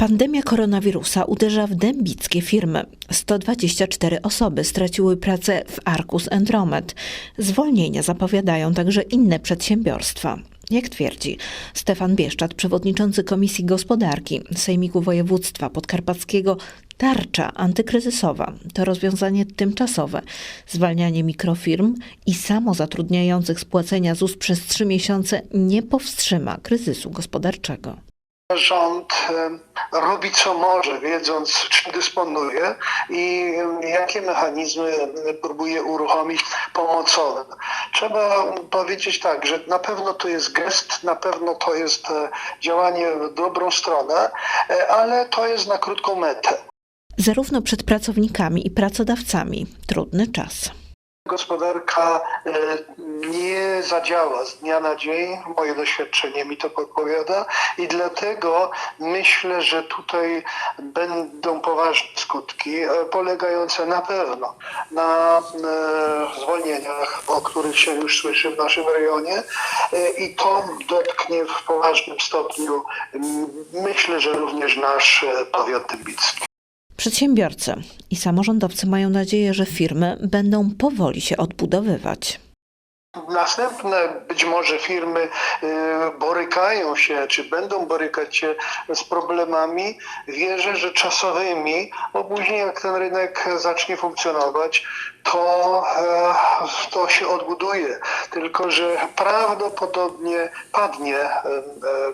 Pandemia koronawirusa uderza w dębickie firmy. 124 osoby straciły pracę w Arcus Enromed. Zwolnienia zapowiadają także inne przedsiębiorstwa. Jak twierdzi Stefan Bieszczat, przewodniczący Komisji Gospodarki Sejmiku Województwa Podkarpackiego, tarcza antykryzysowa to rozwiązanie tymczasowe. Zwalnianie mikrofirm i samozatrudniających z płacenia ZUS przez trzy miesiące nie powstrzyma kryzysu gospodarczego. Rząd e, robi co może, wiedząc czym dysponuje i e, jakie mechanizmy e, próbuje uruchomić pomocowe. Trzeba powiedzieć tak, że na pewno to jest gest, na pewno to jest e, działanie w dobrą stronę, ale to jest na krótką metę. Zarówno przed pracownikami i pracodawcami trudny czas. Gospodarka e, nie zadziała z dnia na dzień, moje doświadczenie mi to podpowiada i dlatego myślę, że tutaj będą poważne skutki, e, polegające na pewno na e, zwolnieniach, o których się już słyszy w naszym rejonie i to dotknie w poważnym stopniu myślę, że również nasz powiat dębicki. Przedsiębiorcy i samorządowcy mają nadzieję, że firmy będą powoli się odbudowywać. Następne być może firmy y, borykają się, czy będą borykać się z problemami, wierzę, że czasowymi, bo później jak ten rynek zacznie funkcjonować, to, e, to się odbuduje. Tylko, że prawdopodobnie padnie e, e,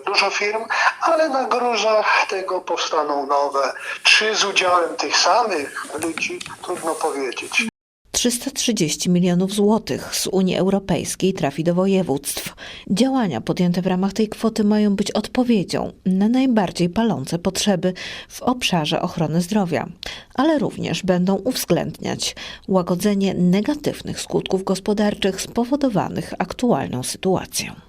dużo firm, ale na gruzach tego powstaną nowe. Czy z udziałem tych samych ludzi, trudno powiedzieć. 330 milionów złotych z Unii Europejskiej trafi do województw. Działania podjęte w ramach tej kwoty mają być odpowiedzią na najbardziej palące potrzeby w obszarze ochrony zdrowia, ale również będą uwzględniać łagodzenie negatywnych skutków gospodarczych spowodowanych aktualną sytuacją.